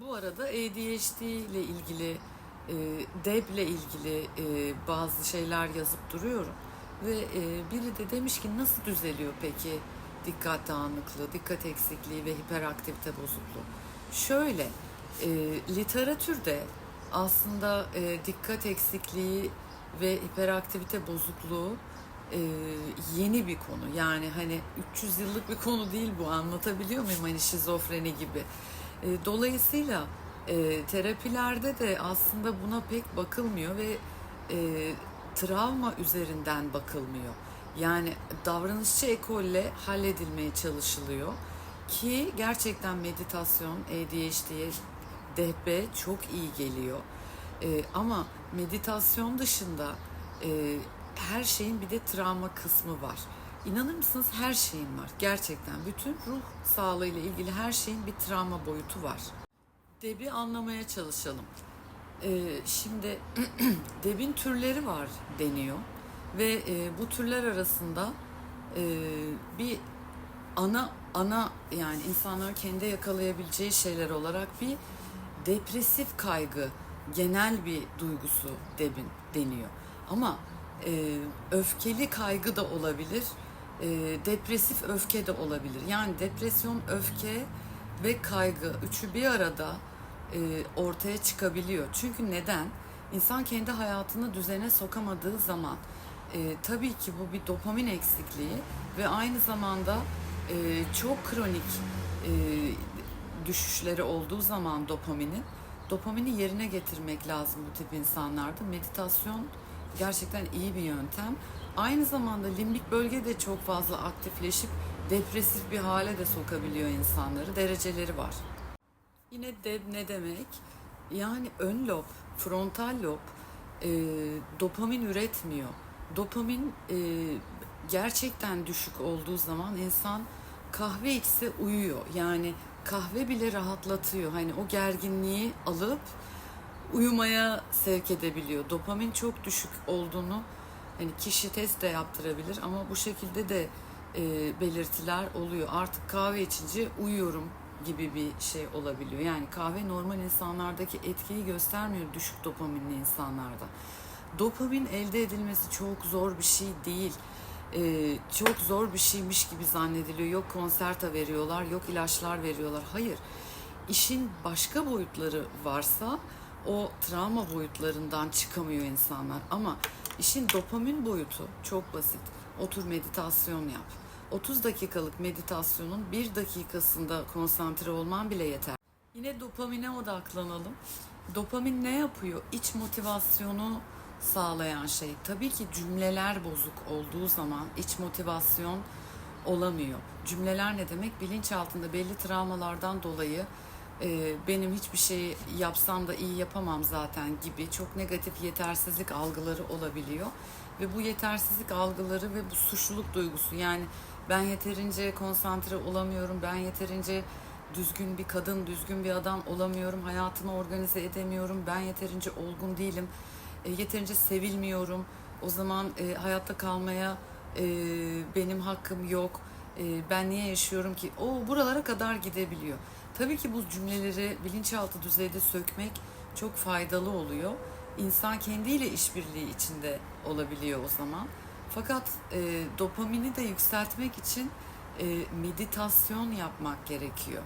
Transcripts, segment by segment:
Bu arada ADHD ile ilgili, e, DEB ile ilgili e, bazı şeyler yazıp duruyorum. Ve e, biri de demiş ki nasıl düzeliyor peki dikkat dağınıklığı, dikkat eksikliği ve hiperaktivite bozukluğu? Şöyle, e, literatürde aslında e, dikkat eksikliği ve hiperaktivite bozukluğu e, yeni bir konu. Yani hani 300 yıllık bir konu değil bu anlatabiliyor muyum? Hani şizofreni gibi. E, dolayısıyla e, terapilerde de aslında buna pek bakılmıyor ve e, travma üzerinden bakılmıyor. Yani davranışçı ekolle halledilmeye çalışılıyor ki gerçekten meditasyon ADHD'ye DHB çok iyi geliyor. E, ama meditasyon dışında e, her şeyin bir de travma kısmı var. İnanır mısınız her şeyin var. Gerçekten bütün ruh sağlığı ile ilgili her şeyin bir travma boyutu var. Deb'i anlamaya çalışalım. Ee, şimdi Deb'in türleri var deniyor ve e, bu türler arasında e, bir ana ana yani insanlar kendi yakalayabileceği şeyler olarak bir depresif kaygı genel bir duygusu Deb'in deniyor. Ama e, öfkeli kaygı da olabilir, e, depresif öfke de olabilir. Yani depresyon, öfke ve kaygı üçü bir arada e, ortaya çıkabiliyor. Çünkü neden? İnsan kendi hayatını düzene sokamadığı zaman e, tabii ki bu bir dopamin eksikliği ve aynı zamanda e, çok kronik e, düşüşleri olduğu zaman dopaminin dopamini yerine getirmek lazım bu tip insanlarda. Meditasyon gerçekten iyi bir yöntem. Aynı zamanda limbik bölge de çok fazla aktifleşip depresif bir hale de sokabiliyor insanları. Dereceleri var. Yine DEB ne demek? Yani ön lob, frontal lob e, dopamin üretmiyor. Dopamin e, gerçekten düşük olduğu zaman insan kahve içse uyuyor. Yani kahve bile rahatlatıyor. Hani o gerginliği alıp uyumaya sevk edebiliyor. Dopamin çok düşük olduğunu hani kişi test de yaptırabilir ama bu şekilde de e, belirtiler oluyor. Artık kahve içince uyuyorum gibi bir şey olabiliyor. Yani kahve normal insanlardaki etkiyi göstermiyor düşük dopaminli insanlarda. Dopamin elde edilmesi çok zor bir şey değil. Ee, çok zor bir şeymiş gibi zannediliyor. Yok konserta veriyorlar, yok ilaçlar veriyorlar. Hayır. İşin başka boyutları varsa o travma boyutlarından çıkamıyor insanlar. Ama işin dopamin boyutu çok basit. Otur meditasyon yap. 30 dakikalık meditasyonun bir dakikasında konsantre olman bile yeter. Yine dopamine odaklanalım. Dopamin ne yapıyor? İç motivasyonu sağlayan şey. Tabii ki cümleler bozuk olduğu zaman iç motivasyon olamıyor. Cümleler ne demek? Bilinç altında belli travmalardan dolayı e, benim hiçbir şey yapsam da iyi yapamam zaten gibi çok negatif yetersizlik algıları olabiliyor. Ve bu yetersizlik algıları ve bu suçluluk duygusu yani ben yeterince konsantre olamıyorum, ben yeterince düzgün bir kadın, düzgün bir adam olamıyorum, hayatımı organize edemiyorum, ben yeterince olgun değilim, e, yeterince sevilmiyorum, o zaman e, hayatta kalmaya e, benim hakkım yok, e, ben niye yaşıyorum ki? O buralara kadar gidebiliyor. Tabii ki bu cümleleri bilinçaltı düzeyde sökmek çok faydalı oluyor. İnsan kendiyle işbirliği içinde olabiliyor o zaman. Fakat e, dopamini de yükseltmek için e, meditasyon yapmak gerekiyor.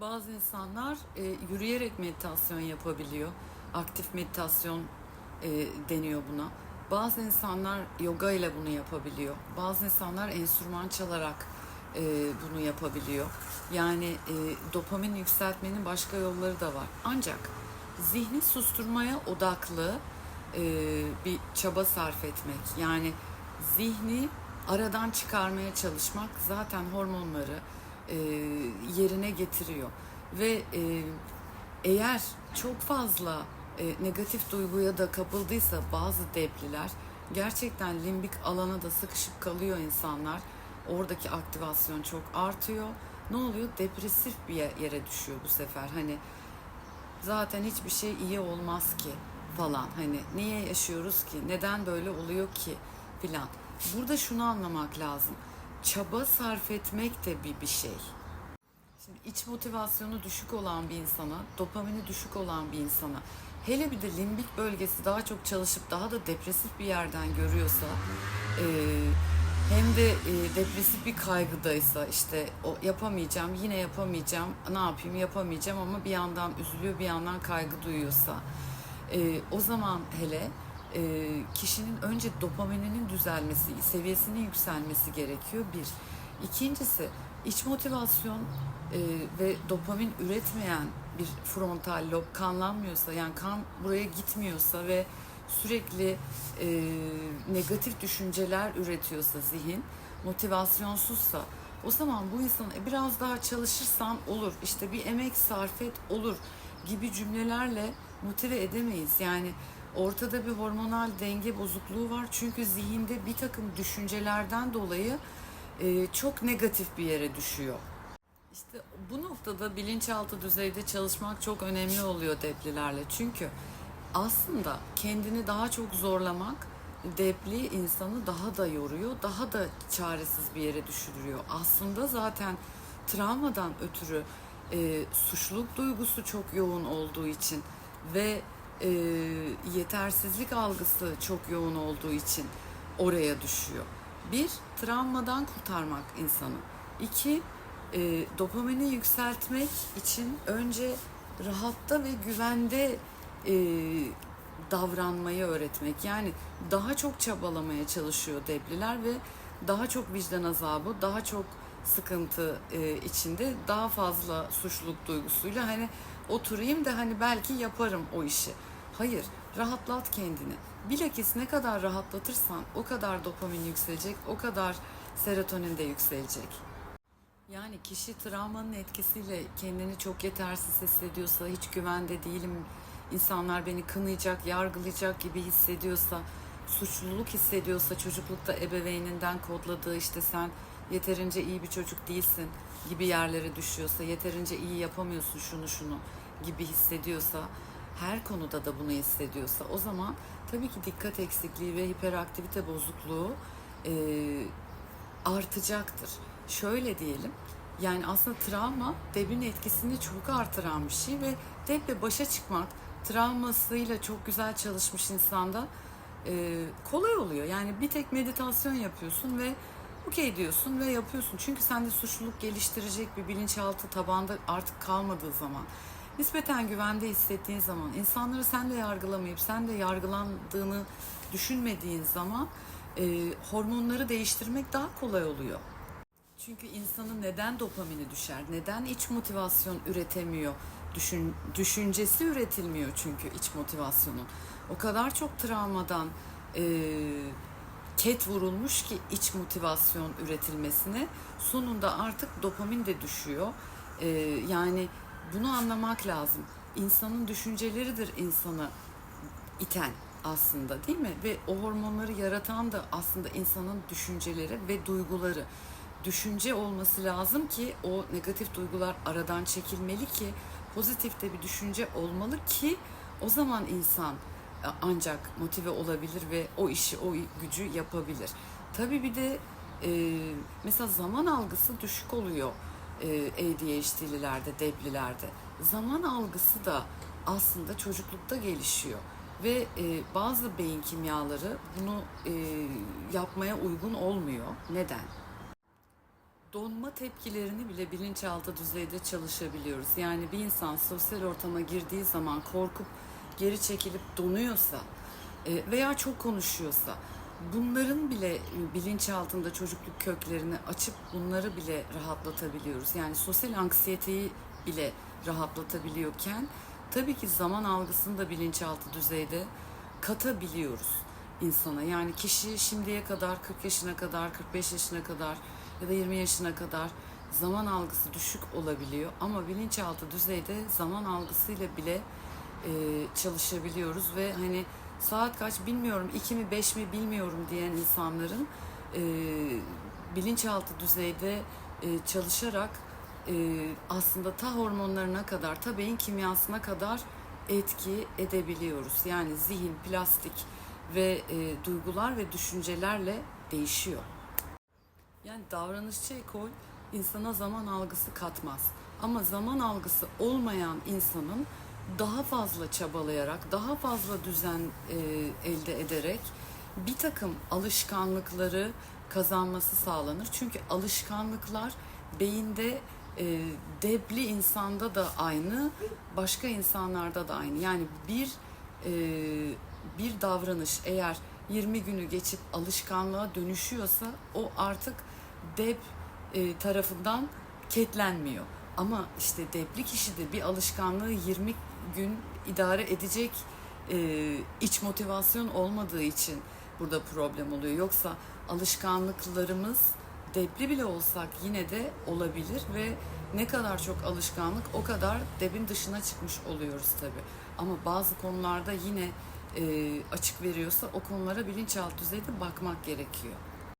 Bazı insanlar e, yürüyerek meditasyon yapabiliyor. Aktif meditasyon e, deniyor buna. Bazı insanlar yoga ile bunu yapabiliyor. Bazı insanlar enstrüman çalarak e, bunu yapabiliyor. Yani e, dopamin yükseltmenin başka yolları da var. Ancak zihni susturmaya odaklı e, bir çaba sarf etmek. Yani zihni aradan çıkarmaya çalışmak zaten hormonları e, yerine getiriyor. Ve e, eğer çok fazla e, negatif duyguya da kapıldıysa bazı depliler gerçekten limbik alana da sıkışıp kalıyor insanlar. Oradaki aktivasyon çok artıyor. Ne oluyor? Depresif bir yere düşüyor bu sefer. Hani zaten hiçbir şey iyi olmaz ki falan. Hani niye yaşıyoruz ki? Neden böyle oluyor ki? Filan. Burada şunu anlamak lazım. Çaba sarf etmek de bir bir şey. Şimdi iç motivasyonu düşük olan bir insana, dopamini düşük olan bir insana, hele bir de limbik bölgesi daha çok çalışıp daha da depresif bir yerden görüyorsa, e, hem de e, depresif bir kaygıdaysa işte o yapamayacağım, yine yapamayacağım, ne yapayım yapamayacağım ama bir yandan üzülüyor, bir yandan kaygı duyuyorsa, e, o zaman hele e, kişinin önce dopamininin düzelmesi, seviyesinin yükselmesi gerekiyor bir. İkincisi iç motivasyon e, ve dopamin üretmeyen bir frontal lob kanlanmıyorsa yani kan buraya gitmiyorsa ve sürekli e, negatif düşünceler üretiyorsa zihin motivasyonsuzsa o zaman bu insan "E, biraz daha çalışırsan olur işte bir emek sarf et olur gibi cümlelerle motive edemeyiz. Yani ortada bir hormonal denge bozukluğu var çünkü zihinde bir takım düşüncelerden dolayı e, çok negatif bir yere düşüyor. İşte bu noktada bilinçaltı düzeyde çalışmak çok önemli oluyor deplilerle. Çünkü aslında kendini daha çok zorlamak depli insanı daha da yoruyor, daha da çaresiz bir yere düşürüyor. Aslında zaten travmadan ötürü e, suçluluk duygusu çok yoğun olduğu için ve e, yetersizlik algısı çok yoğun olduğu için oraya düşüyor. Bir, travmadan kurtarmak insanı. İki, e, dopamini yükseltmek için önce rahatta ve güvende e, davranmayı öğretmek. Yani daha çok çabalamaya çalışıyor debliler ve daha çok vicdan azabı, daha çok sıkıntı e, içinde, daha fazla suçluluk duygusuyla hani oturayım da hani belki yaparım o işi. Hayır, rahatlat kendini. Bilakis ne kadar rahatlatırsan o kadar dopamin yükselecek, o kadar serotonin de yükselecek. Yani kişi travmanın etkisiyle kendini çok yetersiz hissediyorsa, hiç güvende değilim, insanlar beni kınayacak, yargılayacak gibi hissediyorsa, suçluluk hissediyorsa, çocuklukta ebeveyninden kodladığı işte sen yeterince iyi bir çocuk değilsin gibi yerlere düşüyorsa, yeterince iyi yapamıyorsun şunu şunu gibi hissediyorsa, her konuda da bunu hissediyorsa o zaman tabii ki dikkat eksikliği ve hiperaktivite bozukluğu e, artacaktır. Şöyle diyelim, yani aslında travma debin etkisini çok artıran bir şey ve deble başa çıkmak travmasıyla çok güzel çalışmış insanda e, kolay oluyor. Yani bir tek meditasyon yapıyorsun ve okey diyorsun ve yapıyorsun. Çünkü sende suçluluk geliştirecek bir bilinçaltı tabanda artık kalmadığı zaman nispeten güvende hissettiğin zaman insanları sen de yargılamayıp sen de yargılandığını düşünmediğin zaman e, hormonları değiştirmek daha kolay oluyor. Çünkü insanın neden dopamini düşer, neden iç motivasyon üretemiyor, düşün, düşüncesi üretilmiyor çünkü iç motivasyonun. O kadar çok travmadan e, ket vurulmuş ki iç motivasyon üretilmesine sonunda artık dopamin de düşüyor. E, yani bunu anlamak lazım. İnsanın düşünceleridir insanı iten aslında değil mi? Ve o hormonları yaratan da aslında insanın düşünceleri ve duyguları düşünce olması lazım ki o negatif duygular aradan çekilmeli ki pozitif de bir düşünce olmalı ki o zaman insan e, ancak motive olabilir ve o işi, o gücü yapabilir. Tabii bir de e, mesela zaman algısı düşük oluyor e, ADHD'lilerde, deblilerde. Zaman algısı da aslında çocuklukta gelişiyor ve e, bazı beyin kimyaları bunu e, yapmaya uygun olmuyor. Neden? Donma tepkilerini bile bilinçaltı düzeyde çalışabiliyoruz. Yani bir insan sosyal ortama girdiği zaman korkup geri çekilip donuyorsa e, veya çok konuşuyorsa bunların bile bilinçaltında çocukluk köklerini açıp bunları bile rahatlatabiliyoruz. Yani sosyal anksiyeteyi bile rahatlatabiliyorken tabii ki zaman algısını da bilinçaltı düzeyde katabiliyoruz insana. Yani kişi şimdiye kadar 40 yaşına kadar, 45 yaşına kadar ya da 20 yaşına kadar zaman algısı düşük olabiliyor ama bilinçaltı düzeyde zaman algısıyla bile e, çalışabiliyoruz ve hani saat kaç bilmiyorum 2 mi 5 mi bilmiyorum diyen insanların e, bilinçaltı düzeyde e, çalışarak e, aslında ta hormonlarına kadar ta beyin kimyasına kadar etki edebiliyoruz. Yani zihin, plastik ve e, duygular ve düşüncelerle değişiyor. Yani davranışçı ekol insana zaman algısı katmaz. Ama zaman algısı olmayan insanın daha fazla çabalayarak, daha fazla düzen e, elde ederek bir takım alışkanlıkları kazanması sağlanır. Çünkü alışkanlıklar beyinde e, debli insanda da aynı, başka insanlarda da aynı. Yani bir e, bir davranış eğer 20 günü geçip alışkanlığa dönüşüyorsa o artık deb e, tarafından ketlenmiyor. Ama işte debli kişide bir alışkanlığı 20 gün idare edecek e, iç motivasyon olmadığı için burada problem oluyor. Yoksa alışkanlıklarımız debli bile olsak yine de olabilir ve ne kadar çok alışkanlık o kadar debin dışına çıkmış oluyoruz tabii. Ama bazı konularda yine e, açık veriyorsa o konulara bilinçaltı düzeyde bakmak gerekiyor.